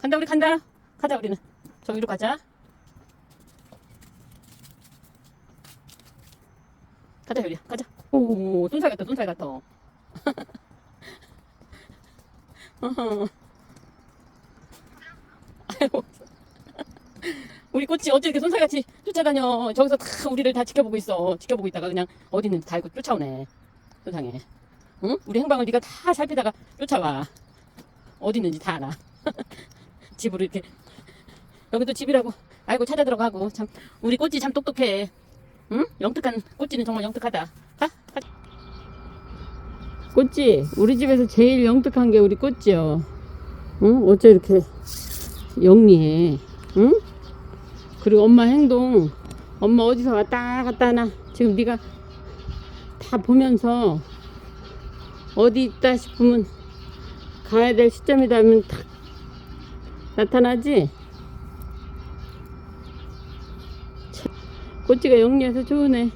간다 우리 간다. 가자 우리는. 저기로 가자. 가자 효리야 가자. 오 쏜살 같다 쏜살 같다. 아이고. 우리 꽃이 어째 이렇게 손살같이 쫓아다녀. 저기서 다 우리를 다 지켜보고 있어. 지켜보고 있다가 그냥 어디 있는지 다 알고 쫓아오네. 세상에. 응? 우리 행방을 네가 다 살피다가 쫓아와. 어디 있는지 다 알아. 집으로 이렇게. 여기도 집이라고 알고 찾아 들어가고. 참, 우리 꽃이 참 똑똑해. 응? 영특한, 꽃이는 정말 영특하다. 가? 가. 꽃이, 우리 집에서 제일 영특한 게 우리 꽃이요. 응? 어째 이렇게 영리해. 응? 그리고 엄마 행동 엄마 어디서 왔다 갔다 하나 지금 네가 다 보면서 어디 있다 싶으면 가야 될 시점이다 하면 탁 나타나지? 참, 꼬치가 영리해서 좋으네